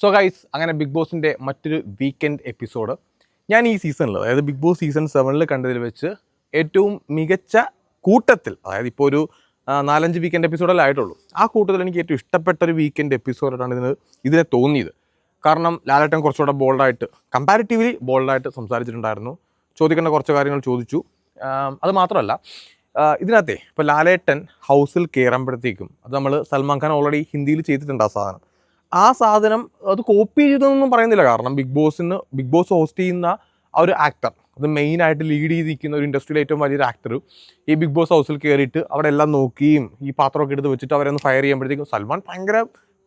So guys അങ്ങനെ big ബോസിന്റെ മറ്റൊരു വീക്കെൻഡ് എപ്പിസോഡ് ഞാൻ ഈ സീസണിൽ അതായത് ബിഗ് ബോസ് സീസൺ സെവനിൽ കണ്ടതിൽ വെച്ച് ഏറ്റവും മികച്ച കൂട്ടത്തിൽ അതായത് ഇപ്പോൾ ഒരു നാലഞ്ച് വീക്കെൻഡ് എപ്പിസോഡല്ലേ ആയിട്ടുള്ളൂ. ആ കൂട്ടത്തിൽ എനിക്ക് ഏറ്റവും ഇഷ്ടപ്പെട്ട ഒരു വീക്കെൻഡ് എപ്പിസോഡാണ് ഇതിന് ഇതിനെ തോന്നിയത്. കാരണം ലാലേട്ടൻ കുറച്ചുകൂടെ ബോൾഡായിട്ട് കമ്പാരിറ്റീവ്ലി ബോൾഡായിട്ട് സംസാരിച്ചിട്ടുണ്ടായിരുന്നു. ചോദിക്കേണ്ട കുറച്ച് കാര്യങ്ങൾ ചോദിച്ചു. അത് മാത്രമല്ല ഇതിനകത്തെ ഇപ്പോൾ ലാലേട്ടൻ ഹൗസിൽ കയറുമ്പോഴത്തേക്കും അത് നമ്മൾ സൽമാൻ ഖാൻ ഓൾറെഡി ഹിന്ദിയിൽ ചെയ്തിട്ടുണ്ട് ആ സാധനം. ആ സാധനം അത് കോപ്പി ചെയ്തതെന്നൊന്നും പറയുന്നില്ല. കാരണം ബിഗ് ബോസിന് ബിഗ് ബോസ് ഹോസ്റ്റ് ചെയ്യുന്ന ആ ഒരു ആക്ടർ അത് മെയിനായിട്ട് ലീഡ് ചെയ്തിരിക്കുന്ന ഒരു ഇൻഡസ്ട്രിയിലെ ഏറ്റവും വലിയൊരു ആക്ടർ ഈ ബിഗ് ബോസ് ഹൗസിൽ കയറിയിട്ട് അവിടെ എല്ലാം നോക്കിയും ഈ പാത്രമൊക്കെ എടുത്ത് വെച്ചിട്ട് അവരെ ഒന്ന് ഫയർ ചെയ്യുമ്പോഴത്തേക്കും സൽമാൻ ഭയങ്കര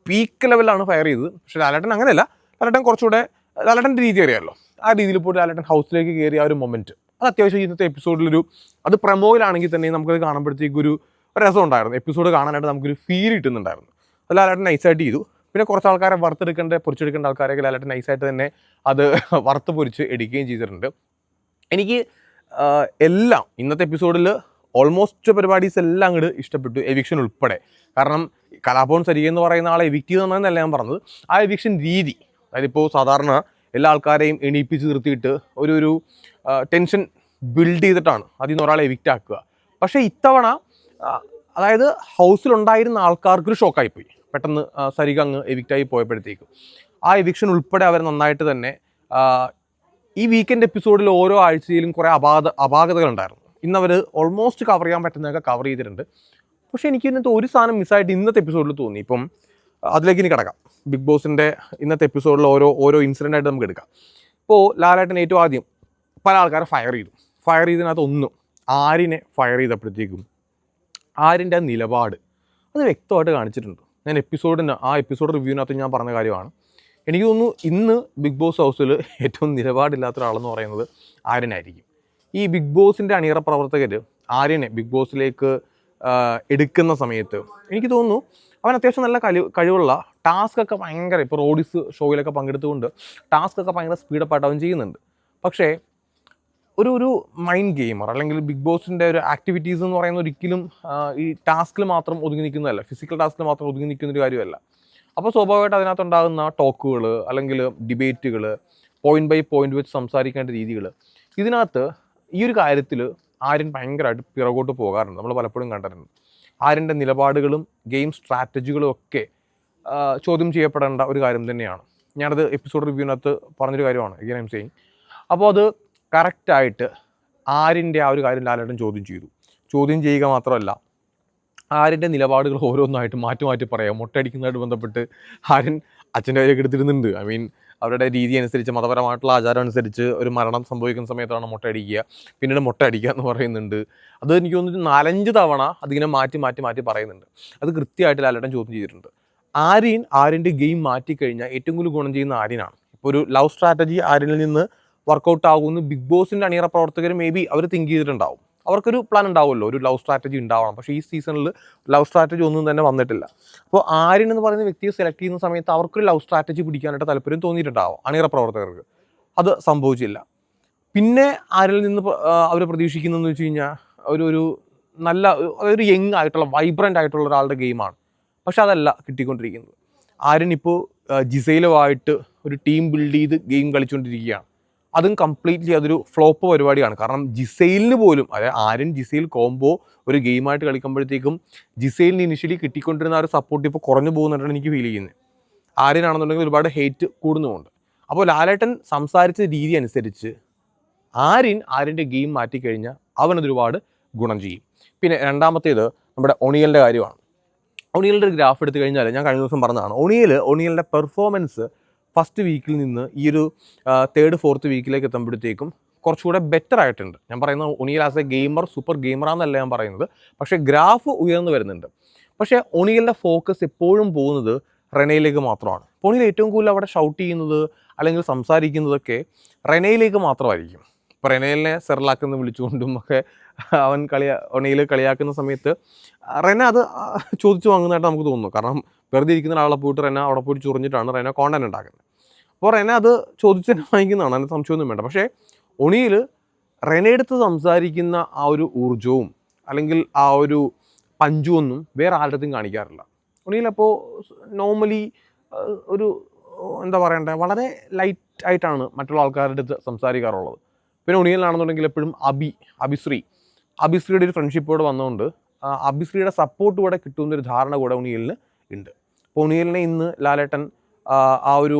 പീക്ക് ലെവലാണ് ഫയർ ചെയ്തത്. പക്ഷേ ലാലേട്ടൻ അങ്ങനെയല്ല. ലാലേട്ടൻ കുറച്ചുകൂടെ ലാലേട്ടന്റെ രീതി അറിയാമല്ലോ ആ രീതിയിൽ പോയിട്ട് ലാലേട്ടൻ ഹൗസിലേക്ക് കയറിയ ആ ഒരു മൊമെന്റ് അത് അത്യാവശ്യം ഇന്നത്തെ എപ്പിസോഡിലൊരു അത് പ്രമോയിലാണെങ്കിൽ തന്നെ നമുക്കത് കാണുമ്പോഴത്തേക്കൊരു രസം ഉണ്ടായിരുന്നു. എപ്പിസോഡ് കാണാനായിട്ട് നമുക്കൊരു ഫീൽ കിട്ടുന്നുണ്ടായിരുന്നു. അത് ലാലേട്ടൻ നൈസായിട്ട് ചെയ്തു. പിന്നെ കുറച്ച് ആൾക്കാരെ വറുത്തെടുക്കേണ്ട പൊരിച്ചെടുക്കേണ്ട ആൾക്കാരെയൊക്കെ ലാലേട്ടൻ നൈസായിട്ട് തന്നെ അത് വറുത്ത് പൊരിച്ച് എടുക്കുകയും ചെയ്തിട്ടുണ്ട്. എനിക്ക് എല്ലാം ഇന്നത്തെ എപ്പിസോഡിൽ ഓൾമോസ്റ്റ് പരിപാടീസ് എല്ലാം അങ്ങോട്ട് ഇഷ്ടപ്പെട്ടു എവിക്ഷൻ ഉൾപ്പെടെ. കാരണം കലാഭവൻ സരി എന്ന് പറയുന്ന ആളെ എവിക്റ്റ് ചെയ്തെന്നല്ല ഞാൻ പറഞ്ഞത്. ആ എവിക്ഷൻ രീതി അതായത് ഇപ്പോൾ സാധാരണ എല്ലാ ആൾക്കാരെയും എണീപ്പിച്ച് നിർത്തിയിട്ട് ഒരു ഒരു ടെൻഷൻ ബിൽഡ് ചെയ്തിട്ടാണ് അതിൽ നിന്ന് ഒരാളെ എവിക്റ്റ് ആക്കുക. പക്ഷേ ഇത്തവണ അതായത് ഹൗസിലുണ്ടായിരുന്ന ആൾക്കാർക്കൊരു ഷോക്കായിപ്പോയി പെട്ടെന്ന് സരിക അങ്ങ് എവിക്റ്റായി പോയപ്പോഴത്തേക്കും. ആ എവിക്ഷൻ ഉൾപ്പെടെ അവർ നന്നായിട്ട് തന്നെ ഈ വീക്കെൻഡ് എപ്പിസോഡിൽ ഓരോ ആഴ്ചയിലും കുറേ അപാത അപാകതകളുണ്ടായിരുന്നു. ഇന്ന് അവർ ഓൾമോസ്റ്റ് കവർ ചെയ്യാൻ പറ്റുന്നതൊക്കെ കവർ ചെയ്തിട്ടുണ്ട്. പക്ഷേ എനിക്ക് ഇന്നത്തെ ഒരു സാധനം മിസ്സായിട്ട് ഇന്നത്തെ എപ്പിസോഡിൽ തോന്നി. ഇപ്പം അതിലേക്ക് ഇനി കിടക്കാം. ബിഗ് ബോസിന്റെ ഇന്നത്തെ എപ്പിസോഡിൽ ഓരോ ഓരോ ഇൻസിഡന്റ് ആയിട്ട് നമുക്ക് എടുക്കാം. ഇപ്പോൾ ലാലേട്ടൻ ഏറ്റവും ആദ്യം പല ആൾക്കാരെ ഫയർ ചെയ്തു. ഫയർ ചെയ്തതിനകത്ത് ഒന്നും ആരിനെ ഫയർ ചെയ്തപ്പോഴത്തേക്കും ആരിന്റെ നിലപാട് അത് വ്യക്തമായിട്ട് കാണിച്ചിട്ടുണ്ട്. ഞാൻ എപ്പിസോഡിന് ആ എപ്പിസോഡ് റിവ്യൂവിനകത്ത് ഞാൻ പറഞ്ഞ കാര്യമാണ്. എനിക്ക് തോന്നുന്നു ഇന്ന് ബിഗ് ബോസ് ഹൗസിൽ ഏറ്റവും നിലപാടില്ലാത്ത ഒരാളെന്ന് പറയുന്നത് ആര്യനായിരിക്കും. ഈ ബിഗ് ബോസിന്റെ അണിയറ പ്രവർത്തകർ ആര്യനെ ബിഗ് ബോസിലേക്ക് എടുക്കുന്ന സമയത്ത് എനിക്ക് തോന്നുന്നു അവൻ അത്യാവശ്യം നല്ല കഴിവ് കഴിവുള്ള ടാസ്ക് ഒക്കെ ഭയങ്കര ഇപ്പോൾ റോഡിസ് ഷോയിലൊക്കെ പങ്കെടുത്തുകൊണ്ട് ടാസ്ക് ഒക്കെ ഭയങ്കര സ്പീഡപ്പായിട്ട് അവൻ ചെയ്യുന്നുണ്ട്. പക്ഷേ ഒരു ഒരു മൈൻഡ് ഗെയിമർ അല്ലെങ്കിൽ ബിഗ് ബോസിന്റെ ഒരു ആക്ടിവിറ്റീസ് എന്ന് പറയുന്ന ഒരിക്കലും ഈ ടാസ്കിൽ മാത്രം ഒതുങ്ങി നിൽക്കുന്നതല്ല. ഫിസിക്കൽ ടാസ്കിൽ മാത്രം ഒതുങ്ങി നിൽക്കുന്ന ഒരു കാര്യമല്ല. അപ്പോൾ സ്വാഭാവികമായിട്ട് അതിനകത്തുണ്ടാകുന്ന ടോക്കുകൾ അല്ലെങ്കിൽ ഡിബേറ്റുകൾ പോയിന്റ് ബൈ പോയിന്റ് വെച്ച് സംസാരിക്കേണ്ട രീതികൾ ഇതിനകത്ത് ഈ ഒരു കാര്യത്തിൽ ആര്യൻ ഭയങ്കരമായിട്ട് പിറകോട്ട് പോകാറുണ്ട്. നമ്മൾ പലപ്പോഴും കണ്ടിട്ടുണ്ട്. ആര്യന്റെ നിലപാടുകളും ഗെയിം സ്ട്രാറ്റജികളും ഒക്കെ ചോദ്യം ചെയ്യപ്പെടേണ്ട ഒരു കാര്യം തന്നെയാണ്. ഞാനത് എപ്പിസോഡ് റിവ്യൂവിനകത്ത് പറഞ്ഞൊരു കാര്യമാണ് ഇങ്ങനെ എം സെയിങ് അപ്പോൾ അത് കറക്റ്റായിട്ട് ആരിന്റെ ആ ഒരു കാര്യം ലാലേട്ടൻ ചോദ്യം ചെയ്തു. ചോദ്യം ചെയ്യുക മാത്രമല്ല ആരിന്റെ നിലപാടുകൾ ഓരോന്നായിട്ട് മാറ്റി മാറ്റി പറയാം. മുട്ടയടിക്കുന്നതായിട്ട് ബന്ധപ്പെട്ട് ആര്യൻ അച്ഛന്റെ കയ്യിലേക്ക് എടുത്തിരുന്നുണ്ട്. ഐ മീൻ അവരുടെ രീതി അനുസരിച്ച് മതപരമായിട്ടുള്ള ആചാരം അനുസരിച്ച് ഒരു മരണം സംഭവിക്കുന്ന സമയത്താണ് മുട്ടയടിക്കുക. പിന്നീട് മുട്ടയടിക്കുക എന്ന് പറയുന്നുണ്ട്. അത് എനിക്ക് തോന്നുന്നു നാലഞ്ച് തവണ അതിങ്ങനെ മാറ്റി മാറ്റി മാറ്റി പറയുന്നുണ്ട്. അത് കൃത്യമായിട്ട് ലാലേട്ടൻ ചോദ്യം ചെയ്തിട്ടുണ്ട്. ആര്യൻ ആര്യന്റെ ഗെയിം മാറ്റിക്കഴിഞ്ഞാൽ ഏറ്റവും കൂടുതൽ ഗുണം ചെയ്യുന്ന ആര്യനാണ്. ഇപ്പോൾ ഒരു ലവ് സ്ട്രാറ്റജി ആര്യനിൽ നിന്ന് വർക്കൗട്ട് ആകുമെന്ന് ബിഗ് ബോസിന്റെ അണിയറ പ്രവർത്തകർ മേ ബി അവർ തിങ്ക് ചെയ്തിട്ടുണ്ടാവും. അവർക്കൊരു പ്ലാൻ ഉണ്ടാവുമല്ലോ ഒരു ലവ് സ്ട്രാറ്റജി ഉണ്ടാവണം. പക്ഷേ ഈ സീസണിൽ ലവ് സ്ട്രാറ്റജി ഒന്നും തന്നെ വന്നിട്ടില്ല. അപ്പോൾ ആര്യൻ എന്ന് പറയുന്ന വ്യക്തിയെ സെലക്ട് ചെയ്യുന്ന സമയത്ത് അവർക്കൊരു ലവ് സ്ട്രാറ്റജി പിടിക്കാനായിട്ട് താല്പര്യം തോന്നിയിട്ടുണ്ടാവും അണിയറ പ്രവർത്തകർക്ക്. അത് സംഭവിച്ചില്ല. പിന്നെ ആരിൽ നിന്ന് അവർ പ്രതീക്ഷിക്കുന്നതെന്ന് വെച്ച് കഴിഞ്ഞാൽ ഒരു ഒരു നല്ല ഒരു- യങ് ആയിട്ടുള്ള വൈബ്രന്റ് ആയിട്ടുള്ള ഒരാളുടെ ഗെയിമാണ് പക്ഷെ അതല്ല കിട്ടിക്കൊണ്ടിരിക്കുന്നത്. ആര്യൻ ഇപ്പോൾ ജിസൈലുമായിട്ട് ഒരു ടീം ബിൽഡ് ചെയ്ത് ഗെയിം കളിച്ചുകൊണ്ടിരിക്കുകയാണ് അതും കംപ്ലീറ്റ്ലി അതൊരു ഫ്ലോപ്പ് പരിപാടിയാണ്. കാരണം ജിസൈലിന് പോലും അതായത് ആര്യൻ ജിസൈൽ കോംബോ ഒരു ഗെയിമായിട്ട് കളിക്കുമ്പോഴത്തേക്കും ജിസൈലിന് ഇനിഷ്യലി കിട്ടിക്കൊണ്ടിരുന്ന ആ ഒരു സപ്പോർട്ട് ഇപ്പോൾ കുറഞ്ഞു പോകുന്നുണ്ടെന്ന് എനിക്ക് ഫീൽ ചെയ്യുന്നത്. ആര്യനാണെന്നുണ്ടെങ്കിൽ ഒരുപാട് ഹേറ്റ് കൂടുന്നുമുണ്ട്. അപ്പോൾ ലാലേട്ടൻ സംസാരിച്ച രീതി അനുസരിച്ച് ആര്യൻ ആര്യന്റെ ഗെയിം മാറ്റിക്കഴിഞ്ഞാൽ അവനതൊരുപാട് ഗുണം ചെയ്യും. പിന്നെ രണ്ടാമത്തേത് നമ്മുടെ ഒണിയലിന്റെ കാര്യമാണ്. ഒണിയലിന്റെ ഗ്രാഫ് എടുത്തു കഴിഞ്ഞാൽ ഞാൻ കഴിഞ്ഞ ദിവസം പറഞ്ഞതാണ്. ഒണിയൽ ഒണിയലിന്റെ പെർഫോമൻസ് ഫസ്റ്റ് വീക്കിൽ നിന്ന് ഈ ഒരു തേർഡ് ഫോർത്ത് വീക്കിലേക്ക് എത്തുമ്പോഴത്തേക്കും കുറച്ചുകൂടെ ബെറ്റർ ആയിട്ടുണ്ട്. ഞാൻ പറയുന്നത് ഒണിയൽ as a gamer super gamer എന്നല്ല ഞാൻ പറയുന്നത്. പക്ഷേ ഗ്രാഫ് ഉയർന്നു വരുന്നുണ്ട്. പക്ഷേ ഒണിയലിന്റെ ഫോക്കസ് എപ്പോഴും പോകുന്നത് റെനയിലേക്ക് മാത്രമാണ്. അപ്പോൾ ഏറ്റവും കൂടുതൽ അവിടെ ഷൗട്ട് ചെയ്യുന്നത് അല്ലെങ്കിൽ സംസാരിക്കുന്നതൊക്കെ റെനയിലേക്ക് മാത്രമായിരിക്കും. ഇപ്പോൾ റെനയിലിനെ സെറിലാക്കെന്ന് വിളിച്ചുകൊണ്ടും ഒക്കെ അവൻ കളിയാ ഒണയിൽ കളിയാക്കുന്ന സമയത്ത് റെന അത് ചോദിച്ചു വാങ്ങുന്നതായിട്ട് നമുക്ക് തോന്നുന്നു. കാരണം വെറുതെ ഇരിക്കുന്ന ആളെ പോയിട്ട് റെന അവിടെ പോയിട്ട് ചൊറിഞ്ഞിട്ടാണ് റെന കോണ്ടന്റ് ഉണ്ടാക്കുന്നത്. അപ്പോൾ റെന അത് ചോദിച്ച് തന്നെ വാങ്ങിക്കുന്നതാണ്. അതിന് സംശയമൊന്നും വേണ്ട. പക്ഷേ ഒണിയിൽ റെനയെടുത്ത് സംസാരിക്കുന്ന ആ ഒരു ഊർജവും അല്ലെങ്കിൽ ആ ഒരു പഞ്ചുമൊന്നും വേറെ ആരുടെയും കാണിക്കാറില്ല. ഒണിയിലപ്പോൾ നോർമലി ഒരു എന്താ പറയണ്ടേ വളരെ ലൈറ്റ് ആയിട്ടാണ് മറ്റുള്ള ആൾക്കാരുടെ അടുത്ത് സംസാരിക്കാറുള്ളത്. പിന്നെ ഒണിയിലാണെന്നുണ്ടെങ്കിൽ എപ്പോഴും അബി അബിശ്രീ അബിശ്രീയുടെ ഒരു ഫ്രണ്ട്ഷിപ്പ് കൂടെ വന്നതുകൊണ്ട് അബിശ്രീയുടെ സപ്പോർട്ട് കൂടെ കിട്ടുമെന്നൊരു ധാരണ കൂടെ ഉണിയലിന് ഉണ്ട്. അപ്പോൾ ഉണിയലിനെ ഇന്ന് ലാലേട്ടൻ ആ, ഒരു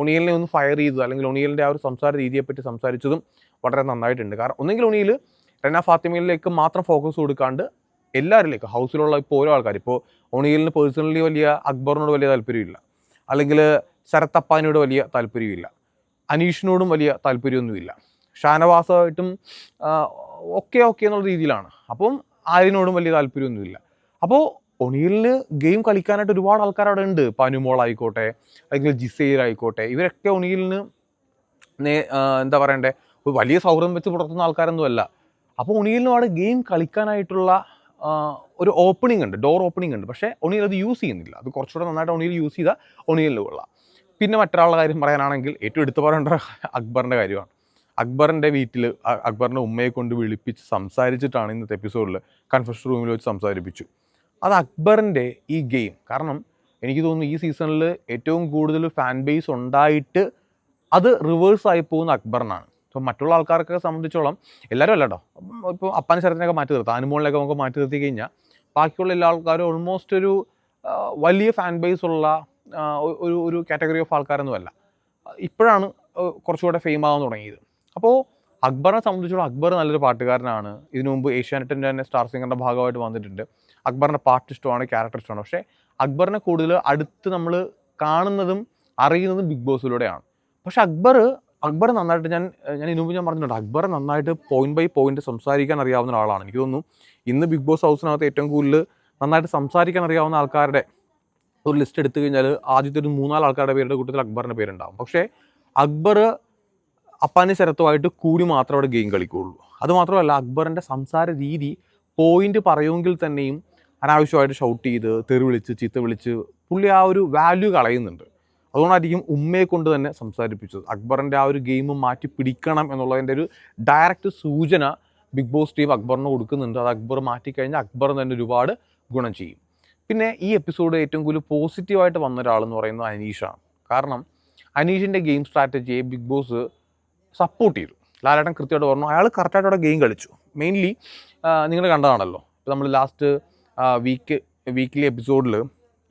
ഒണിയലിനെ ഒന്ന് ഫയർ ചെയ്തു അല്ലെങ്കിൽ ഉണിയലിന്റെ ആ ഒരു സംസാര രീതിയെപ്പറ്റി സംസാരിച്ചതും വളരെ നന്നായിട്ടുണ്ട്. കാരണം ഒന്നെങ്കിൽ ഉണിയിൽ റെന ഫാത്തിമയിലേക്ക് മാത്രം ഫോക്കസ് കൊടുക്കാണ്ട് എല്ലാവരിലേക്കും ഹൗസിലുള്ള ഇപ്പോൾ ഓരോ ആൾക്കാർ ഇപ്പോൾ ഒണിയലിന് പേഴ്സണലി വലിയ അക്ബറിനോട് വലിയ താല്പര്യമില്ല. അല്ലെങ്കിൽ ശരത്തപ്പാനോട് വലിയ താല്പര്യമില്ല. അനീഷിനോടും വലിയ താല്പര്യമൊന്നുമില്ല. ഷാനവാസമായിട്ടും ഓക്കെ ഓക്കെ എന്നുള്ള രീതിയിലാണ്. അപ്പം ആര്യനോടും വലിയ താല്പര്യമൊന്നുമില്ല. അപ്പോൾ ഒണിയലിന് ഗെയിം കളിക്കാനായിട്ട് ഒരുപാട് ആൾക്കാർ അവിടെ ഉണ്ട്. പനുമോൾ ആയിക്കോട്ടെ അല്ലെങ്കിൽ ജിസൈർ ആയിക്കോട്ടെ. ഇവരൊക്കെ ഒണിയലിന് നേ എന്താ പറയണ്ടേ ഒരു വലിയ സൗഹൃദം വെച്ച് പുറത്തുന്ന ആൾക്കാരൊന്നുമല്ല അപ്പോൾ ഒണിയലിനും അവിടെ ഗെയിം കളിക്കാനായിട്ടുള്ള ഒരു ഓപ്പണിംഗ് ഉണ്ട് ഡോർ ഓപ്പണിംഗ് ഉണ്ട്. പക്ഷേ ഒണിയൽ അത് യൂസ് ചെയ്യുന്നില്ല. അത് കുറച്ചുകൂടെ നന്നായിട്ട് ഒണിയൽ യൂസ് ചെയ്താൽ ഒണിയലിന് കൊള്ളാം. പിന്നെ മറ്റൊരാളുടെ കാര്യം പറയാനാണെങ്കിൽ ഏറ്റവും എടുത്തു പറയേണ്ട അക്ബറിന്റെ കാര്യമാണ്. അക്ബറിന്റെ വീട്ടിൽ അക്ബറിന്റെ ഉമ്മയെ കൊണ്ട് വിളിപ്പിച്ച് സംസാരിച്ചിട്ടാണ് ഇന്നത്തെ എപ്പിസോഡിൽ കൺഫ്യൂഷൻ റൂമിൽ വെച്ച് സംസാരിപ്പിച്ചു. അത് അക്ബറിന്റെ ഈ ഗെയിം. കാരണം എനിക്ക് തോന്നുന്നു ഈ സീസണിൽ ഏറ്റവും കൂടുതൽ ഫാൻ ബേസ് ഉണ്ടായിട്ട് അത് റിവേഴ്സ് ആയി പോകുന്ന അക്ബറിനാണ്. ഇപ്പോൾ മറ്റുള്ള ആൾക്കാർക്കൊക്കെ സംബന്ധിച്ചോളം എല്ലാവരും അല്ല കേട്ടോ ഇപ്പോൾ അപ്പാൻ ശരത്തിനൊക്കെ മാറ്റി നിർത്താം അനുമോളിനൊക്കെ നമുക്ക് മാറ്റി നിർത്തി കഴിഞ്ഞാൽ ബാക്കിയുള്ള എല്ലാ ആൾക്കാരും ഓൾമോസ്റ്റ് ഒരു വലിയ ഫാൻ ബേസ് ഉള്ള ഒരു ഒരു കാറ്റഗറി ഓഫ് ആൾക്കാരൊന്നുമല്ല ഇപ്പോഴാണ് കുറച്ചുകൂടെ ഫെയിം ആകാൻ തുടങ്ങിയത്. അപ്പോൾ അക്ബറിനെ സംബന്ധിച്ചോളം അക്ബർ നല്ലൊരു പാട്ടുകാരനാണ്. ഇതിനു മുമ്പ് ഏഷ്യാനെറ്റിന്റെ തന്നെ സ്റ്റാർ സിംഗറിന്റെ ഭാഗമായിട്ട് വന്നിട്ടുണ്ട്. അക്ബറിന്റെ പാട്ട് ഇഷ്ടമാണ് ക്യാരക്ടർ ഇഷ്ടമാണ്. പക്ഷേ അക്ബറിനെ കൂടുതൽ അടുത്ത് നമ്മൾ കാണുന്നതും അറിയുന്നതും ബിഗ് ബോസിലൂടെയാണ് പക്ഷേ അക്ബർ അക്ബർ നന്നായിട്ട് ഞാൻ ഞാൻ ഇനുമ്പ് ഞാൻ പറഞ്ഞിട്ടുണ്ട് അക്ബർ നന്നായിട്ട് പോയിന്റ് ബൈ പോയിന്റ് സംസാരിക്കാൻ അറിയാവുന്ന ഒരാളാണ്. എനിക്ക് തോന്നുന്നു ഇന്ന് ബിഗ് ബോസ് ഹൗസിനകത്ത് ഏറ്റവും കൂടുതൽ നന്നായിട്ട് സംസാരിക്കാൻ അറിയാവുന്ന ആൾക്കാരുടെ ഒരു ലിസ്റ്റ് എടുത്തു കഴിഞ്ഞാൽ ആദ്യത്തെ ഒരു മൂന്നാൽ ആൾക്കാരുടെ പേരുടെ കൂട്ടത്തിൽ അക്ബറിന്റെ പേരുണ്ടാവും. പക്ഷേ അക്ബർ അപ്പാനി ശരത്തുമായിട്ട് കൂടി മാത്രം അവിടെ ഗെയിം കളിക്കുകയുള്ളൂ. അതുമാത്രമല്ല അക്ബറിന്റെ സംസാര രീതി പോയിന്റ് പറയുമെങ്കിൽ തന്നെയും അനാവശ്യമായിട്ട് ഷൗട്ട് ചെയ്ത് തെറി വിളിച്ച് ചീത്ത വിളിച്ച് പുള്ളി ആ ഒരു വാല്യൂ കളയുന്നുണ്ട്. അതുകൊണ്ടായിരിക്കും ഉമ്മയെ കൊണ്ട് തന്നെ സംസാരിപ്പിച്ചത്. അക്ബറിന്റെ ആ ഒരു ഗെയിം മാറ്റി പിടിക്കണം എന്നുള്ളതിന്റെ ഒരു ഡയറക്റ്റ് സൂചന ബിഗ് ബോസ് ടീം അക്ബറിന് കൊടുക്കുന്നുണ്ട്. അത് അക്ബർ മാറ്റിക്കഴിഞ്ഞാൽ അക്ബർ തന്നെ ഒരുപാട് ഗുണം ചെയ്യും. പിന്നെ ഈ എപ്പിസോഡ് ഏറ്റവും കൂടുതൽ പോസിറ്റീവായിട്ട് വന്ന ഒരാളെന്ന് പറയുന്നത് അനീഷാണ് കാരണം അനീഷിന്റെ ഗെയിം സ്ട്രാറ്റജിയെ ബിഗ് ബോസ് സപ്പോർട്ട് ചെയ്തു. ലാലേട്ടൻ കൃത്യമായിട്ട് പറഞ്ഞു അയാൾ കറക്റ്റായിട്ട് അവിടെ ഗെയിം കളിച്ചു. മെയിൻലി നിങ്ങൾ കണ്ടതാണല്ലോ. ഇപ്പോൾ നമ്മൾ ലാസ്റ്റ് വീക്ക് വീക്കിലി എപ്പിസോഡിൽ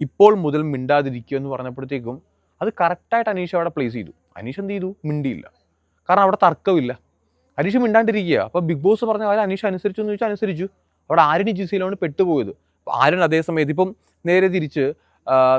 ഇപ്പോൾ മുതൽ മിണ്ടാതിരിക്കുക എന്ന് പറഞ്ഞപ്പോഴത്തേക്കും അത് കറക്റ്റായിട്ട് അനീഷ് അവിടെ പ്ലേസ് ചെയ്തു. അനീഷ് എന്ത് ചെയ്തു? മിണ്ടിയില്ല. കാരണം അവിടെ തർക്കമില്ല അനീഷ് മിണ്ടാണ്ടിരിക്കുക അപ്പോൾ ബിഗ് ബോസ് പറഞ്ഞ കാര്യം അനീഷ് അനുസരിച്ചു എന്ന് ചോദിച്ചാൽ അനുസരിച്ചു. അവിടെ ആര്യന് ജിസിയിലാണ് പെട്ടുപോയത്. ആര്യൻ അതേ സമയത്ത് ഇപ്പം നേരെ തിരിച്ച്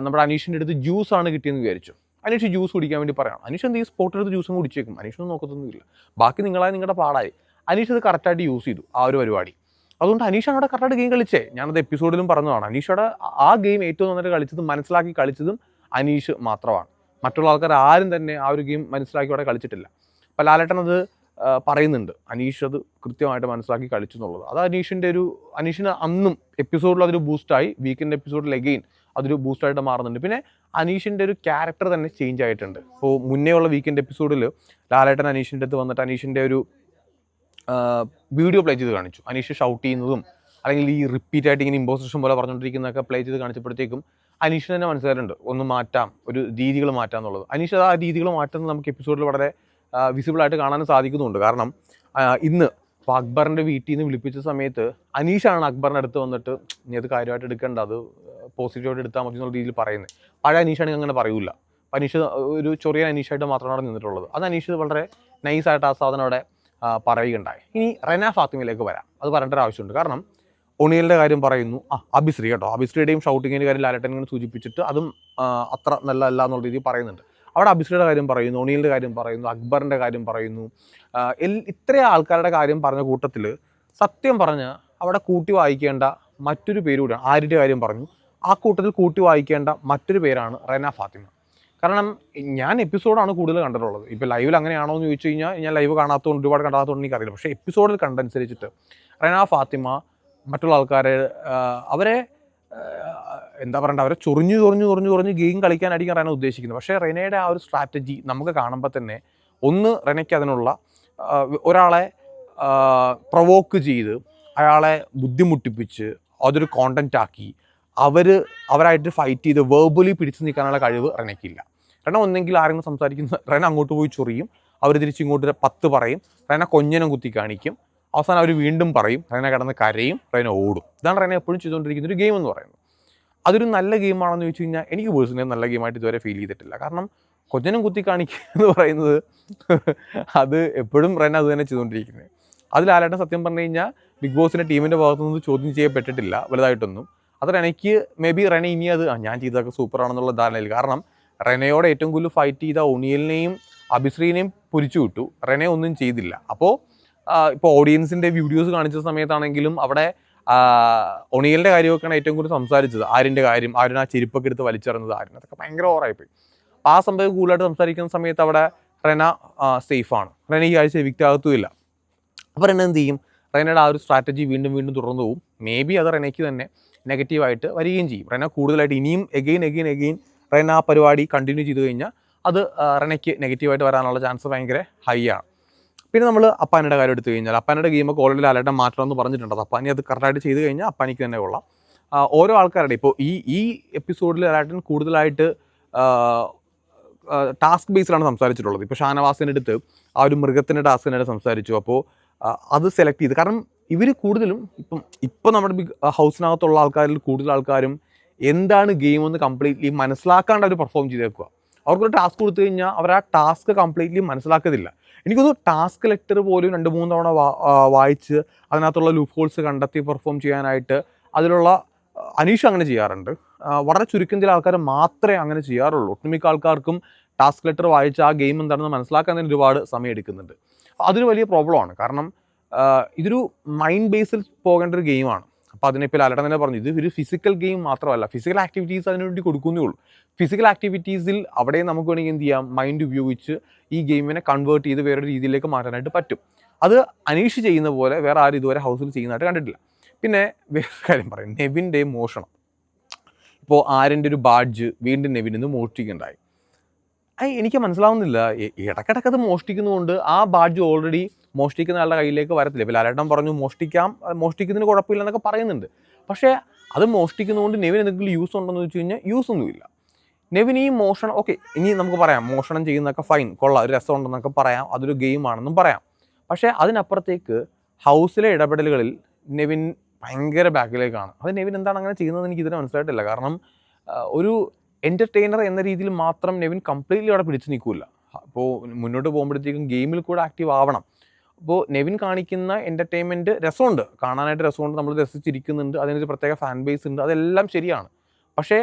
നമ്മുടെ അനീഷിന്റെ അടുത്ത് ജ്യൂസാണ് കിട്ടിയെന്ന് വിചാരിച്ചു. അനീഷ് ജ്യൂസ് കുടിക്കാൻ വേണ്ടി പറയാം അനീഷ് എന്ത് ഈ സ്പോട്ടിൽ എടുത്ത് ജ്യൂസും കുടിച്ചേക്കും. അനീഷൊന്നും നോക്കത്തൊന്നുമില്ല. ബാക്കി നിങ്ങളായി നിങ്ങളുടെ പാടായി. അനീഷ് അത് കറക്റ്റായിട്ട് യൂസ് ചെയ്തു ആ ഒരു പരിപാടി. അതുകൊണ്ട് അനീഷാണ് അവിടെ കറക്റ്റായിട്ട് ഗെയിം കളിച്ചേ. ഞാനത് എപ്പിസോഡിലും പറഞ്ഞതാണ്. അനീഷയുടെ ആ ഗെയിം ഏറ്റവും നന്നായിട്ട് കളിച്ചതും മനസ്സിലാക്കി കളിച്ചതും അനീഷ് മാത്രമാണ്. മറ്റുള്ള ആൾക്കാർ ആരും തന്നെ ആ ഒരു ഗെയിം മനസ്സിലാക്കി അവിടെ കളിച്ചിട്ടില്ല. അപ്പോൾ ലാലേട്ടൻ അത് പറയുന്നുണ്ട്. അനീഷ് അത് കൃത്യമായിട്ട് മനസ്സിലാക്കി കളിച്ചു എന്നുള്ളത്. അത് അനീഷിന്റെ ഒരു അനീഷിന് അന്നും എപ്പിസോഡിൽ അതൊരു ബൂസ്റ്റായി വീക്കെൻഡ് എപ്പിസോഡിൽ എഗെയിൻ അതൊരു ബൂസ്റ്റായിട്ട് മാറുന്നുണ്ട്. പിന്നെ അനീഷിന്റെ ഒരു ക്യാരക്ടർ തന്നെ ചേഞ്ച് ആയിട്ടുണ്ട്. ഇപ്പോൾ മുന്നേ ഉള്ള വീക്കെൻഡ് എപ്പിസോഡിൽ ലാലേട്ടൻ അനീഷിന്റെ അടുത്ത് വന്നിട്ട് അനീഷിന്റെ ഒരു വീഡിയോ പ്ലേ ചെയ്ത് കാണിച്ചു. അനീഷ് ഷൗട്ട് ചെയ്യുന്നതും അല്ലെങ്കിൽ ഈ റിപ്പീറ്റ് ആയിട്ട് ഇങ്ങനെ ഇമ്പോസിഷൻ പോലെ പറഞ്ഞുകൊണ്ടിരിക്കുന്നതൊക്കെ പ്ലേ ചെയ്ത് കാണിച്ചപ്പോഴത്തേക്കും അനീഷിന് തന്നെ മനസ്സിലായിട്ടുണ്ട്. ഒന്ന് മാറ്റാം ഒരു രീതികൾ മാറ്റാം എന്നുള്ളത്. അനീഷ് ആ രീതികൾ മാറ്റുന്നത് നമുക്ക് എപ്പിസോഡിൽ വളരെ വിസിബിളായിട്ട് കാണാനും സാധിക്കുന്നുണ്ട്. കാരണം ഇന്ന് അപ്പോൾ അക്ബറിന്റെ വീട്ടിൽ നിന്ന് വിളിപ്പിച്ച സമയത്ത് അനീഷാണ് അക്ബറിന്റെ അടുത്ത് വന്നിട്ട് നീ അത് കാര്യമായിട്ട് എടുക്കേണ്ട അത് പോസിറ്റീവായിട്ട് എടുത്താൽ മതി എന്നുള്ള രീതിയിൽ പറയുന്നത്. പഴയ അനീഷാണെങ്കിൽ അങ്ങനെ പറയൂല. അനീഷ് ഒരു ചെറിയ അനീഷായിട്ട് മാത്രമാണ് നിന്നിട്ടുള്ളത്. അത് അനീഷ് വളരെ നൈസായിട്ട് ആ സാധനം അവിടെ പറയുകയുണ്ടായി. ഇനി റെന ഫാത്തിമയിലേക്ക് വരാം. അത് പറയേണ്ട ഒരു ആവശ്യമുണ്ട്. കാരണം ഒണിയലിന്റെ കാര്യം പറയുന്നു. ആ അഭിശ്രീ കേട്ടോ. അഭിശ്രീയുടെയും ഷൗട്ടിങ്ങിന്റെ കാര്യം ലാലട്ടൻ ഇങ്ങനെ സൂചിപ്പിച്ചിട്ട് അതും അത്ര അത്ര നല്ലതല്ല എന്നുള്ള രീതിയിൽ പറയുന്നുണ്ട്. അവിടെ അഭിശ്രീയുടെ കാര്യം പറയുന്നു ഒണിയലിന്റെ കാര്യം പറയുന്നു അക്ബറിന്റെ കാര്യം പറയുന്നു. ഇത്രയും ആൾക്കാരുടെ കാര്യം പറഞ്ഞ കൂട്ടത്തിൽ സത്യം പറഞ്ഞ് അവിടെ കൂട്ടി വായിക്കേണ്ട മറ്റൊരു പേര് കൂടിയാണ്. ആരുടെ കാര്യം പറഞ്ഞു. ആ കൂട്ടത്തിൽ കൂട്ടി വായിക്കേണ്ട മറ്റൊരു പേരാണ് റെന ഫാത്തിമ. കാരണം ഞാൻ എപ്പിസോഡാണ് കൂടുതൽ കണ്ടിട്ടുള്ളത്. ഇപ്പോൾ ലൈവിൽ അങ്ങനെയാണോ എന്ന് ചോദിച്ചു കഴിഞ്ഞാൽ ഞാൻ ലൈവ് കാണാത്തതുകൊണ്ട് ഒരുപാട് കാണാത്തതുകൊണ്ട് എനിക്കറിയില്ല. പക്ഷേ എപ്പിസോഡിൽ കണ്ടനുസരിച്ചിട്ട് റെന ഫാത്തിമ മറ്റുള്ള ആൾക്കാരെ അവരെ എന്താ പറയണ്ട അവരെ ചൊറിഞ്ഞു ചൊറിഞ്ഞു ചൊറിഞ്ഞു ചൊറിഞ്ഞ് ഗെയിം കളിക്കാനായിരിക്കും റെന ഉദ്ദേശിക്കുന്നത്. പക്ഷേ റെനയുടെ ആ ഒരു സ്ട്രാറ്റജി നമുക്ക് കാണുമ്പോൾ തന്നെ ഒന്ന് റെനയ്ക്ക് അതിനുള്ള ഒരാളെ പ്രൊവോക്ക് ചെയ്ത് അയാളെ ബുദ്ധിമുട്ടിപ്പിച്ച് അതൊരു കോണ്ടന്റ് ആക്കി അവർ അവരായിട്ട് ഫൈറ്റ് ചെയ്ത് വേർബലി പിടിച്ചു നിൽക്കാനുള്ള കഴിവ് റെനയ്ക്കില്ല. റെന ഒന്നെങ്കിൽ ആരെങ്കിലും സംസാരിക്കുന്ന റെന അങ്ങോട്ട് പോയി ചൊറിയും. അവർ തിരിച്ച് ഇങ്ങോട്ട് പത്ത് പറയും. റെന കൊഞ്ഞനം കുത്തി കാണിക്കും. അവസാനം അവർ വീണ്ടും പറയും. റെന കിടന്ന് കരയും. റെന ഓടും. ഇതാണ് റെന എപ്പോഴും ചെയ്തുകൊണ്ടിരിക്കുന്ന ഒരു ഗെയിം എന്ന് പറയുന്നത്. അതൊരു നല്ല ഗെയിമാണെന്ന് ചോദിച്ചു കഴിഞ്ഞാൽ എനിക്ക് പേഴ്സണലി നല്ല ഗെയിമായിട്ട് ഇതുവരെ ഫീൽ ചെയ്തിട്ടില്ല. കാരണം കൊഞ്ഞനം കുത്തി കാണിക്കുക എന്ന് പറയുന്നത് അത് എപ്പോഴും റെന അത് തന്നെ ചെയ്തുകൊണ്ടിരിക്കുന്നത്. അതിൽ ആലാട്ടം സത്യം പറഞ്ഞു കഴിഞ്ഞാൽ ബിഗ് ബോസിന്റെ ടീമിന്റെ ഭാഗത്തുനിന്ന് ചോദ്യം ചെയ്യപ്പെട്ടിട്ടില്ല. വലുതായിട്ടൊന്നും. അത് റെനയ്ക്ക് മേ ബി റെന ഇനി അത് "ആ, ഞാൻ ചെയ്തതൊക്കെ സൂപ്പർ ആണെന്നുള്ള ധാരണയിൽ. കാരണം റെനയോട് ഏറ്റവും കൂടുതൽ ഫൈറ്റ് ചെയ്ത ഒണിയലിനെയും അഭിശ്രീനെയും പൊരിച്ചു വിട്ടു. റെനെ ഒന്നും ചെയ്തില്ല. അപ്പോൾ ഇപ്പോൾ ഓഡിയൻസിന്റെ വീഡിയോസ് കാണിച്ച സമയത്താണെങ്കിലും അവിടെ ഒണിയലിന്റെ കാര്യമൊക്കെയാണ് ഏറ്റവും കൂടുതൽ സംസാരിച്ചത്. ആരിന്റെ കാര്യം ആരും ആ ചെരുപ്പൊക്കെ എടുത്ത് വലിച്ചെറിഞ്ഞത് ആരും അതൊക്കെ ഭയങ്കര ഓവറായിപ്പോയി അപ്പോൾ ആ സംഭവം കൂടുതലായിട്ട് സംസാരിക്കുന്ന സമയത്ത് അവിടെ റെന സേഫാണ് റെന ഈ ആഴ്ച വിക്റ്റ് ആകത്തുമില്ല. അപ്പോൾ റെന എന്ത് ചെയ്യും? റെനയുടെ ആ ഒരു സ്ട്രാറ്റജി വീണ്ടും വീണ്ടും തുടർന്നു പോകും മേ ബി അത് റെനയ്ക്ക് തന്നെ നെഗറ്റീവായിട്ട് വരികയും ചെയ്യും. റെന കൂടുതലായിട്ട് ഇനിയും എഗെയിൻ എഗെയിൻ എഗെയിൻ റെന ആ പരിപാടി കണ്ടിന്യൂ ചെയ്ത് കഴിഞ്ഞാൽ അത് റെനയ്ക്ക് നെഗറ്റീവായിട്ട് വരാനുള്ള ചാൻസ് ഭയങ്കര ഹൈ ആണ്. പിന്നെ നമ്മൾ അപ്പാനിയുടെ കാര്യം എടുത്തു കഴിഞ്ഞാൽ അപ്പാനിയുടെ ഗെയിമൊക്കെ ഓൾറെഡി ലാലേട്ടൻ മാറ്റണമെന്ന് പറഞ്ഞിട്ടുണ്ട്. അപ്പോൾ അപ്പാനി അത് കറക്റ്റായിട്ട് ചെയ്ത് കഴിഞ്ഞാൽ അപ്പാനിക്ക് തന്നെ കൊള്ളാം. ഓരോ ആൾക്കാരുടെ ഇപ്പോൾ ഈ ഈ എപ്പിസോഡിൽ ലാലേട്ടൻ കൂടുതലായിട്ട് ടാസ്ക് ബേസ്ഡാണ് സംസാരിച്ചിട്ടുള്ളത്. ഇപ്പോൾ ഷാനവാസിന്റെ അടുത്ത് ആ ഒരു മൃഗത്തിന്റെ ടാസ്കിനായിട്ട് സംസാരിച്ചു. അപ്പോൾ അത് സെലക്ട് ചെയ്ത്. കാരണം ഇവർ കൂടുതലും ഇപ്പം ഇപ്പം നമ്മുടെ ബിഗ് ഹൗസിനകത്തുള്ള ആൾക്കാരിൽ കൂടുതൽ ആൾക്കാരും എന്താണ് ഗെയിം എന്ന് കംപ്ലീറ്റ്ലി മനസ്സിലാക്കാണ്ട് അവർ പെർഫോം ചെയ്തേക്കുക അവർക്കൊരു ടാസ്ക് കൊടുത്തു കഴിഞ്ഞാൽ അവർ ആ ടാസ്ക് കംപ്ലീറ്റ്ലി മനസ്സിലാക്കത്തില്ല. എനിക്കൊന്ന് ടാസ്ക് ലെറ്റർ പോലും രണ്ട് മൂന്ന് തവണ വായിച്ച് അതിനകത്തുള്ള ലൂപ്പ് ഹോൾസ് കണ്ടെത്തി പെർഫോം ചെയ്യാനായിട്ട് അതിലുള്ള അനീഷ് അങ്ങനെ ചെയ്യാറുണ്ട്. വളരെ ചുരുക്കം ചില ആൾക്കാർ മാത്രമേ അങ്ങനെ ചെയ്യാറുള്ളൂ. ഒട്ടുമിക്ക ആൾക്കാർക്കും ടാസ്ക് ലെറ്റർ വായിച്ച് ആ ഗെയിം എന്താണെന്ന് മനസ്സിലാക്കാൻ തന്നെ ഒരുപാട് സമയം എടുക്കുന്നുണ്ട് അതൊരു വലിയ പ്രോബ്ലമാണ് കാരണം ഇതൊരു മൈൻഡ് ബേസിൽ പോകേണ്ട ഒരു ഗെയിമാണ് അപ്പോൾ അതിനിപ്പോൾ ലാലട്ടൻ തന്നെ പറഞ്ഞു ഇത് ഒരു ഫിസിക്കൽ ഗെയിം മാത്രമല്ല ഫിസിക്കൽ ആക്ടിവിറ്റീസ് അതിനുവേണ്ടി കൊടുക്കുന്നേ ഉള്ളൂ. ഫിസിക്കൽ ആക്ടിവിറ്റീസിൽ അവിടെ നമുക്ക് വേണമെങ്കിൽ എന്ത് ചെയ്യാം? മൈൻഡ് ഉപയോഗിച്ച് ഈ ഗെയിമിനെ കൺവേർട്ട് ചെയ്ത് വേറൊരു രീതിയിലേക്ക് മാറ്റാനായിട്ട് പറ്റും. അത് അനീഷ് ചെയ്യുന്ന പോലെ വേറെ ആരും ഇതുവരെ ഹൗസിൽ ചെയ്യുന്നതായിട്ട് കണ്ടിട്ടില്ല. പിന്നെ വേറെ കാര്യം പറയും നെവിന്റെ മോഷണം. ഇപ്പോൾ ആരിന്റെ ഒരു ബാഡ്ജ് വീണ്ടും നെവിനിൽ നിന്ന് മോഷ്ടിക്കുണ്ടായി എനിക്ക് മനസ്സിലാവുന്നില്ല ഇടക്കിടക്കത് മോഷ്ടിക്കുന്നതുകൊണ്ട് ആ ബാഡ്ജ് ഓൾറെഡി മോഷ്ടിക്കുന്ന ആളുടെ കയ്യിലേക്ക് വരത്തില്ല. ഇപ്പോൾ ലാലേട്ടൻ പറഞ്ഞു മോഷ്ടിക്കാം മോഷ്ടിക്കുന്നതിന് കുഴപ്പമില്ല എന്നൊക്കെ പറയുന്നുണ്ട്. പക്ഷേ അത് മോഷ്ടിക്കുന്നതുകൊണ്ട് നെവിന് എന്തെങ്കിലും യൂസ് ഉണ്ടെന്ന് വെച്ച് കഴിഞ്ഞാൽ യൂസ് ഒന്നുമില്ല നെവിൻ ഈ മോഷണം ഓക്കെ ഇനി നമുക്ക് പറയാം. മോഷണം ചെയ്യുന്നതൊക്കെ ഫൈൻ കൊള്ളാം ഒരു രസമുണ്ടെന്നൊക്കെ പറയാം. അതൊരു ഗെയിമാണെന്നും പറയാം. പക്ഷേ അതിനപ്പുറത്തേക്ക് ഹൗസിലെ ഇടപെടലുകളിൽ നെവിൻ ഭയങ്കര ബാക്കിലേക്കാണ്. അത് നെവിൻ എന്താണ് അങ്ങനെ ചെയ്യുന്നത് എനിക്ക് ഇതിനെ മനസ്സിലായിട്ടില്ല. കാരണം ഒരു എന്റർടൈനർ എന്ന രീതിയിൽ മാത്രം നെവിൻ കംപ്ലീറ്റ്ലി അവിടെ പിടിച്ചു നിൽക്കില്ല അപ്പോൾ മുന്നോട്ട് പോകുമ്പോഴത്തേക്കും ഗെയിമിൽ കൂടെ ആക്റ്റീവ് ആവണം. അപ്പോൾ നെവിൻ കാണിക്കുന്ന എന്റർടൈൻമെന്റ് രസമുണ്ട്. കാണാനായിട്ട് രസമുണ്ട് നമ്മൾ രസിച്ചിരിക്കുന്നുണ്ട് അതിനൊരു പ്രത്യേക ഫാൻ ബേസ് ഉണ്ട് അതെല്ലാം ശരിയാണ്. പക്ഷേ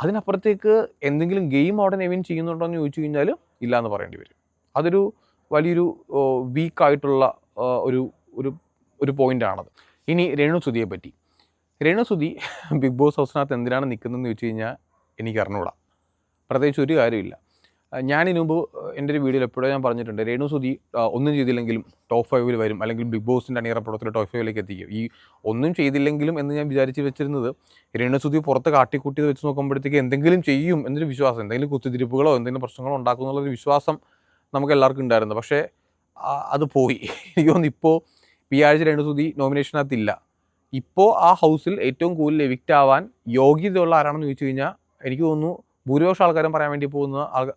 അതിനപ്പുറത്തേക്ക് എന്തെങ്കിലും ഗെയിം അവിടെ നെവിൻ ചെയ്യുന്നുണ്ടോ എന്ന് ചോദിച്ചു കഴിഞ്ഞാൽ ഇല്ല എന്ന് പറയേണ്ടി വരും. അതൊരു വലിയൊരു വീക്കായിട്ടുള്ള ഒരു ഒരു ഒരു പോയിന്റാണത് ഇനി രേണു സുധിയെ പറ്റി. രേണു സുധി ബിഗ് ബോസ് ഹൗസിനകത്ത് എന്തിനാണ് നിൽക്കുന്നതെന്ന് ചോദിച്ചു കഴിഞ്ഞാൽ എനിക്ക് അറിഞ്ഞൂടാ. പ്രത്യേകിച്ച് ഒരു കാര്യമില്ല ഇതിനു മുമ്പ് എന്റെ ഒരു വീഡിയോയിൽ എപ്പോഴും ഞാൻ പറഞ്ഞിട്ടുണ്ട് രേണു സുധി ഒന്നും ചെയ്തില്ലെങ്കിലും ടോപ്പ് ഫൈവിൽ വരും അല്ലെങ്കിൽ ബിഗ് ബോസിന്റെ അണിയറ അണിയറപ്പുറത്തിൽ ടോപ്പ് ഫൈവിലേക്ക് എത്തിക്കും. ഈ ഒന്നും ചെയ്തില്ലെങ്കിലും എന്ന് ഞാൻ വിചാരിച്ച് വെച്ചിരുന്നത് രേണു സുധി പുറത്ത് കാട്ടിക്കൂട്ടിയത് വെച്ച് നോക്കുമ്പോഴത്തേക്ക് എന്തെങ്കിലും ചെയ്യും എന്നൊരു വിശ്വാസം എന്തെങ്കിലും കുത്തിതിരിപ്പുകളോ എന്തെങ്കിലും പ്രശ്നങ്ങളോ ഉണ്ടാക്കും എന്നുള്ളൊരു വിശ്വാസം നമുക്ക് എല്ലാവർക്കും ഉണ്ടായിരുന്നു. പക്ഷേ അത് പോയി. എനിക്ക് തോന്നുന്നു ഇപ്പോൾ ഈ ആഴ്ച രേണു സുധി നോമിനേഷനകത്തില്ല ഇപ്പോൾ ആ ഹൗസിൽ ഏറ്റവും കൂടുതൽ എവിക്റ്റ് ആവാൻ യോഗ്യതയുള്ള ആരാണെന്ന് ചോദിച്ചു കഴിഞ്ഞാൽ എനിക്ക് തോന്നുന്നു ഭൂരിപക്ഷം ആൾക്കാരും പറയാൻ വേണ്ടി പോകുന്ന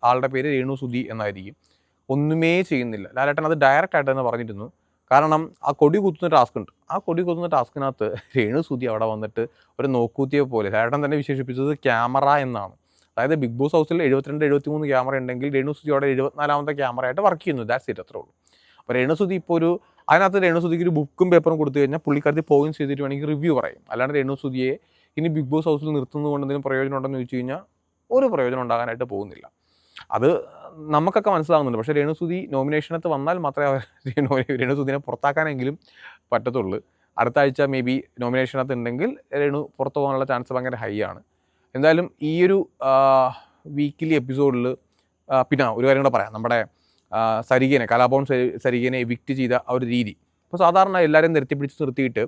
ആളുടെ പേര് രേണു സുധി എന്നായിരിക്കും. ഒന്നുമേ ചെയ്യുന്നില്ല. ലാലേട്ടൻ അത് ഡയറക്റ്റ് ആയിട്ട് തന്നെ പറഞ്ഞിരുന്നു. കാരണം ആ കൊടി കുത്തുന്ന ടാസ്ക് ഉണ്ട്. ആ കൊടി കുത്തുന്ന ടാസ്കിനകത്ത് രേണു സുധി അവിടെ വന്നിട്ട് ഒരു നോക്കൂത്തിയെ പോലെ ലാലേട്ടൻ തന്നെ വിശേഷിപ്പിച്ചത് ക്യാമറ എന്നാണ്. അതായത് ബിഗ് ബോസ് ഹൗസിൽ എഴുപത്തിരണ്ട് എഴുപത്തി മൂന്ന് ക്യാമറ ഉണ്ടെങ്കിൽ രേണു സുധി അവിടെ എഴുപത്തിനാലാമത്തെ ക്യാമറ ആയിട്ട് വർക്ക് ചെയ്യുന്നു. ദാറ്റ്സ് ഇറ്റ് അത്രേ ഉള്ളൂ. അപ്പോൾ രേണു സുധി ഇപ്പോൾ ഒരു അതിനകത്ത് രേണു സുധിക്ക് ഒരു ബുക്കും പേപ്പറും കൊടുത്തു കഴിഞ്ഞാൽ പുള്ളിക്കാരത്തി പോയിന്റ് ചെയ്തിട്ട് വേണമെങ്കിൽ റിവ്യൂ പറയും. അല്ലാണ്ട് രേണു സുധിയെ ഇനി ബിഗ് ബോസ് ഹൗസിൽ നിർത്തുന്നത് കൊണ്ട് എന്തെങ്കിലും പ്രയോജനം ഉണ്ടെന്ന് ചോദിച്ചു കഴിഞ്ഞാൽ ഒരു പ്രയോജനം ഉണ്ടാകാനായിട്ട് പോകുന്നില്ല. അത് നമുക്കൊക്കെ മനസ്സിലാകുന്നുണ്ട് പക്ഷേ രേണുസുതി നോമിനേഷനത്ത് വന്നാൽ മാത്രമേ അവർ രേണു രേണു സുധിനെ പുറത്താക്കാനെങ്കിലും പറ്റത്തുള്ളൂ. അടുത്ത ആഴ്ച മേ ബി നോമിനേഷനകത്ത് ഉണ്ടെങ്കിൽ രേണു പുറത്തു പോകാനുള്ള ചാൻസ് ഭയങ്കര ഹൈ ആണ്. എന്തായാലും ഈ ഒരു വീക്കിലി എപ്പിസോഡിൽ പിന്നെ ഒരു കാര്യം കൂടെ പറയാം. നമ്മുടെ സരികേനെ കലാഭവൻ സരികേനെ എവിക്റ്റ് ചെയ്ത ആ ഒരു രീതി. അപ്പോൾ സാധാരണ എല്ലാവരെയും നിരത്തി പിടിച്ച് നിർത്തിയിട്ട്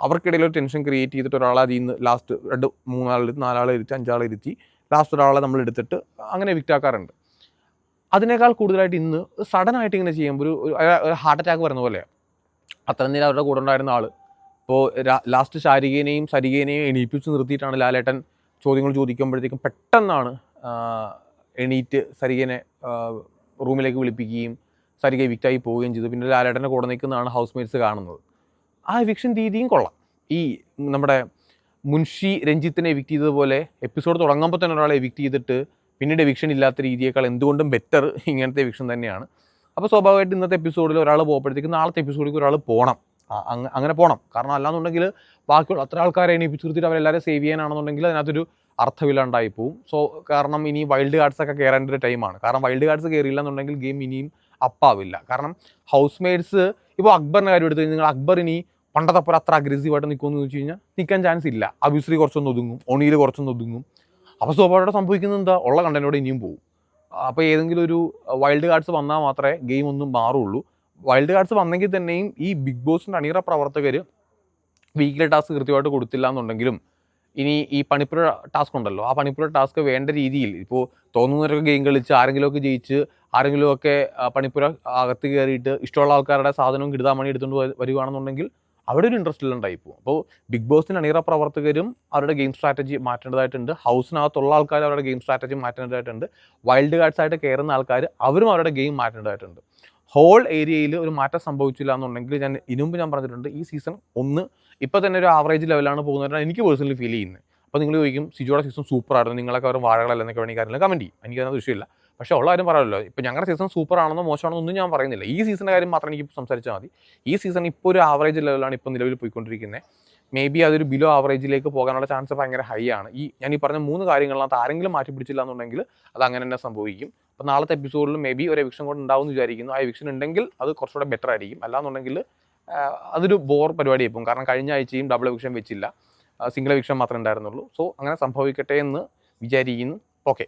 അവർക്കിടയിൽ ഒരു ടെൻഷൻ ക്രിയേറ്റ് ചെയ്തിട്ട് ഒരാളെ അതിൽ നിന്ന് ലാസ്റ്റ് രണ്ട് മൂന്നാളിരുത്തി നാലാളിരുത്തി അഞ്ചാളിരുത്തി ലാസ്റ്റ് ഒരാളെ നമ്മൾ എടുത്തിട്ട് അങ്ങനെ വിറ്റാക്കാറുണ്ട് അതിനേക്കാൾ കൂടുതലായിട്ട് ഇന്ന് സഡനായിട്ട് ഇങ്ങനെ ചെയ്യുമ്പോൾ ഒരു ഒരു ഹാർട്ട് അറ്റാക്ക് വരുന്ന പോലെ അത്രയും നേരം അവരുടെ കൂടെ ഉണ്ടായിരുന്ന ആൾ ഇപ്പോൾ ലാസ്റ്റ് ശാരികേനെയും സരികേനെയും എണീപ്പിച്ച് നിർത്തിയിട്ടാണ് ലാലേട്ടൻ ചോദ്യങ്ങൾ ചോദിക്കുമ്പോഴത്തേക്കും പെട്ടെന്നാണ് എണീറ്റ് സരികനെ റൂമിലേക്ക് വിളിപ്പിക്കുകയും സരിക വിക്റ്റായി പോവുകയും ചെയ്തു. പിന്നെ ലാലേട്ടന്റെ കൂടെ നിൽക്കുന്നതാണ് ഹൗസ് മേറ്റ്സ് കാണുന്നത്. ആ എവിക്ഷൻ രീതിയും കൊള്ളാം. ഈ നമ്മുടെ മുൻഷി രഞ്ജിത്തിനെ എവിക്റ്റ് ചെയ്തതുപോലെ എപ്പിസോഡ് തുടങ്ങുമ്പോൾ തന്നെ ഒരാളെ എവിക്റ്റ് ചെയ്തിട്ട് പിന്നീട് എവിക്ഷൻ ഇല്ലാത്ത രീതിയേക്കാൾ എന്തുകൊണ്ടും ബെറ്റർ ഇങ്ങനത്തെ എവിക്ഷൻ തന്നെയാണ്. അപ്പോൾ സ്വാഭാവികമായിട്ട് ഇന്നത്തെ എപ്പിസോഡിൽ ഒരാൾ പോകുമ്പോഴത്തേക്ക് നാളത്തെ എപ്പിസോഡിലേക്ക് ഒരാൾ പോകണം അങ്ങനെ പോകണം കാരണം അല്ലാന്നുണ്ടെങ്കിൽ ബാക്കിയുള്ള അത്ര ആൾക്കാരെ എണീപ്പിച്ച് നിർത്തിയിട്ട് അവരെല്ലാവരും സേവ് ചെയ്യാനാണെന്നുണ്ടെങ്കിൽ അതിനകത്തൊരു അർത്ഥമില്ലാണ്ടായി പോവും. സോ കാരണം ഇനി വൈൽഡ് കാർഡ്സ് ഒക്കെ കയറേണ്ട ഒരു ടൈമാണ് കാരണം വൈൽഡ് കാർഡ്സ് കയറിയില്ല എന്നുണ്ടെങ്കിൽ ഗെയിം ഇനിയും അപ്പാവില്ല കാരണം ഹൗസ് മേറ്റ്സ് ഇപ്പോൾ അക്ബറിന്റെ കാര്യം എടുത്തു കഴിഞ്ഞാൽ അക്ബർ ഇനി പണ്ടത്തെ പോലെ അത്ര അഗ്രസീവായിട്ട് നിൽക്കുമെന്ന് ചോദിച്ചു കഴിഞ്ഞാൽ നിൽക്കാൻ ചാൻസ് ഇല്ല. അബിശ്രീ കുറച്ചൊന്ന് ഒതുങ്ങും. ഒണിയിൽ കുറച്ചൊന്ന് ഒതുങ്ങും. അപ്പോൾ സ്വാഭാവികമായിട്ട് സംഭവിക്കുന്നത് എന്താ? ഉള്ള കണ്ടനോട് ഇനിയും പോകും. അപ്പോൾ ഏതെങ്കിലും ഒരു വൈൽഡ് കാർഡ്സ് വന്നാൽ മാത്രമേ ഗെയിം ഒന്നും മാറുള്ളൂ. വൈൽഡ് കാർഡ്സ് വന്നെങ്കിൽ തന്നെയും ഈ ബിഗ് ബോസിന്റെ അണിയറ പ്രവർത്തകർ വീക്കിലെ ടാസ്ക് കൃത്യമായിട്ട് കൊടുത്തില്ല എന്നുണ്ടെങ്കിലും ഇനി ഈ പണിപ്പുര ടാസ്ക് ഉണ്ടല്ലോ. ആ പണിപ്പുര ടാസ്ക് വേണ്ട രീതിയിൽ ഇപ്പോൾ തോന്നുന്നവരൊക്കെ ഗെയിം കളിച്ച് ആരെങ്കിലുമൊക്കെ ജയിച്ച് ആരെങ്കിലുമൊക്കെ പണിപ്പുര അകത്ത് കയറിയിട്ട് ഇഷ്ടമുള്ള ആൾക്കാരുടെ സാധനവും കിടുതാമണി എടുത്തുകൊണ്ട് വരുവാണെന്നുണ്ടെങ്കിൽ അവിടെ ഒരു ഇൻട്രസ്റ്റ് ഇല്ലാണ്ടായി പോകും അപ്പോൾ ബിഗ് ബോസിന് അണിയറ പ്രവർത്തകരും അവരുടെ ഗെയിം സ്ട്രാറ്റജി മാറ്റേണ്ടതായിട്ടുണ്ട്. ഹൗസിനകത്തുള്ള ആൾക്കാർ അവരുടെ ഗെയിം സ്ട്രാറ്റജി മാറ്റേണ്ടതായിട്ടുണ്ട്. വൈൽഡ് കാർഡ്സ് ആയിട്ട് കയറുന്ന ആൾക്കാർ അവരും അവരുടെ ഗെയിം മാറ്റേണ്ടതായിട്ടുണ്ട്. ഹോൾ ഏരിയയിൽ ഒരു മാറ്റം സംഭവിച്ചില്ല എന്നുണ്ടെങ്കിൽ ഞാൻ ഇനുമ്പ് ഞാൻ പറഞ്ഞിട്ടുണ്ട് ഈ സീസൺ ഒന്ന് ഇപ്പോൾ തന്നെ ഒരു ആവറേജ് ലെവലാണ് പോകുന്നതാണ് എനിക്ക് പേഴ്സണലി ഫീൽ ചെയ്യുന്നത്. അപ്പോൾ നിങ്ങൾ ചോദിക്കും സിജോയുടെ സീസൺ സൂപ്പർ ആയിരുന്നു. നിങ്ങളൊക്കെ അവർ വാഴകളല്ല എന്നൊക്കെ വേണമെങ്കിൽ കാര്യങ്ങൾ കമന്റ് ചെയ്യും. എനിക്കതിനകത്ത് വിഷയമില്ല. പക്ഷേ ഉള്ള കാര്യം പറയാമല്ലോ. ഇപ്പോൾ ഞങ്ങളുടെ സീസൺ സൂപ്പർ ആണെന്നോ മോശമാണെന്നോ ഒന്നും ഞാൻ പറയുന്നില്ല. ഈ സീസണിന്റെ കാര്യം മാത്രം എനിക്ക് സംസാരിച്ചാൽ മതി. ഈ സീസൺ ഇപ്പോൾ ഒരു ആവറേജ് ലെവലാണ് ഇപ്പോൾ നിലവിൽ പോയിക്കൊണ്ടിരിക്കുന്നത് മേ ബി അതൊരു ബിലോ ആവറേജിലേക്ക് പോകാനുള്ള ചാൻസ് ഭയങ്കര ഹൈ ആണ്. ഈ ഞാൻ ഈ പറഞ്ഞ മൂന്ന് കാര്യങ്ങളിനകത്ത് ആരെങ്കിലും മാറ്റി പിടിച്ചില്ല എന്നുണ്ടെങ്കിൽ അത് അങ്ങനെ തന്നെ സംഭവിക്കും. അപ്പോൾ നാളത്തെ എപ്പിസോഡിൽ മേ ബി ഒരു എവിക്ഷൻ കൊണ്ട് ഉണ്ടാവും വിചാരിക്കുന്നു. ആ എവിക്ഷൻ ഉണ്ടെങ്കിൽ അത് കുറച്ചുകൂടെ ബെറ്റർ ആയിരിക്കും. അല്ലാന്നുണ്ടെങ്കിൽ അതൊരു ബോർ പരിപാടി ഇപ്പം കാരണം കഴിഞ്ഞ ആഴ്ചയും ഡബിൾ എവിക്ഷൻ വെച്ചില്ല. സിംഗിൾ എവിക്ഷൻ മാത്രമേ ഉണ്ടായിരുന്നുള്ളൂ. സോ അങ്ങനെ സംഭവിക്കട്ടെ എന്ന് വിചാരിക്കുന്നു. ഓക്കെ